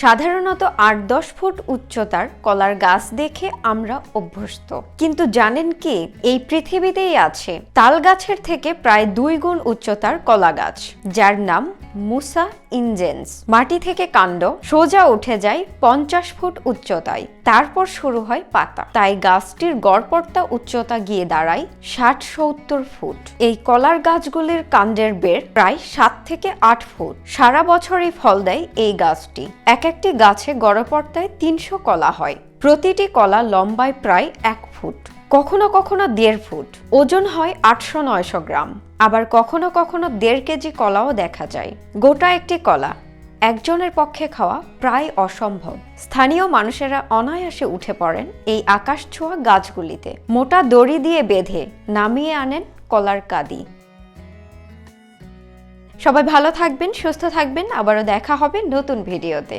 সাধারণত আট দশ ফুট উচ্চতার কলার গাছ দেখে আমরা অভ্যস্ত। কিন্তু জানেন কি, এই পৃথিবীতেই আছে তাল গাছের থেকে প্রায় দুই গুণ উচ্চতার কলা গাছ, যার নাম মুসা ইনজেন্স। মাটি থেকে কাণ্ড, সোজা উঠে যায় পঞ্চাশ ফুট উচ্চতায়, তারপর শুরু হয় পাতা। তাই গাছটির গড়পড়তা উচ্চতা গিয়ে দাঁড়ায় ষাট সত্তর ফুট। এই কলার গাছগুলির কাণ্ডের বের প্রায় সাত থেকে আট ফুট। সারা বছরই ফল দেয় এই গাছটি। এক একটি গাছে গড়পড়তায় তিনশো কলা হয়। প্রতিটি কলা লম্বায় প্রায় এক ফুট। কখনো কখনো দেড় ফুট, ওজন হয় আটশো নয়শো গ্রাম। আবার কখনো কখনো দেড় কেজি কলাও দেখা যায়। গোটা একটি কলা, একজনের পক্ষে খাওয়া প্রায় অসম্ভব। স্থানীয় মানুষেরা অনায়াসে উঠে পড়েন এই আকাশ ছোঁয়া গাছগুলিতে। মোটা দড়ি দিয়ে বেঁধে নামিয়ে আনেন কলার কাদি। সবাই ভালো থাকবেন, সুস্থ থাকবেন। আবারও দেখা হবে নতুন ভিডিওতে।